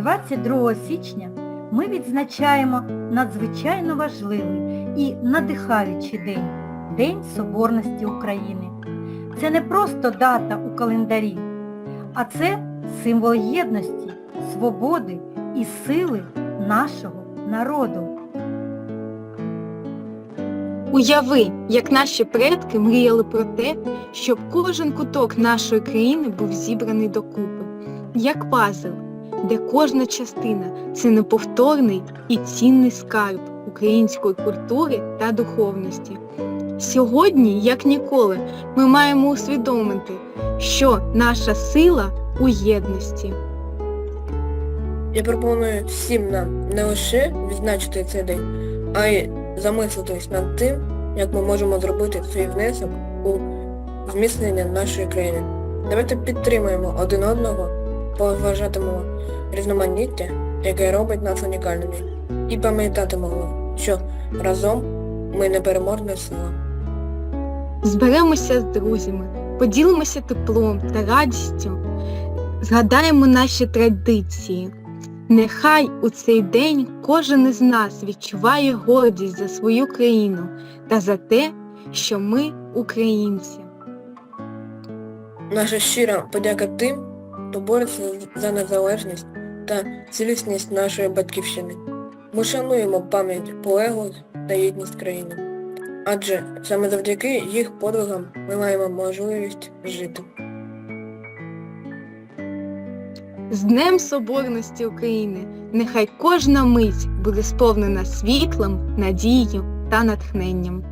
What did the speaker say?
22 січня ми відзначаємо надзвичайно важливий і надихаючий день День Соборності України. Це не просто дата у календарі, а це символ єдності, свободи і сили нашого народу. Уяви, як наші предки мріяли про те, щоб кожен куток нашої країни був зібраний докупи, як пазл, де кожна частина це неповторний і цінний скарб української культури та духовності. Сьогодні, як ніколи, ми маємо усвідомити, що наша сила у єдності. Я пропоную всім нам не лише відзначити цей день, а й замислитись над тим, як ми можемо зробити свій внесок у зміцнення нашої країни. Давайте підтримаємо один одного, поважатимемо різноманіття, яке робить нас унікальними, і пам'ятатимемо, що разом ми непереможна сила. Зберемося з друзями, поділимося теплом та радістю, згадаємо наші традиції. Нехай у цей день кожен із нас відчуває гордість за свою країну та за те, що ми українці. Наша щира подяка тим, хто бореться за незалежність та цілісність нашої батьківщини. Ми шануємо пам'ять полеглих та єдність країни. Адже саме завдяки їх подвигам ми маємо можливість жити. З Днем Соборності України! Нехай кожна мить буде сповнена світлом, надією та натхненням.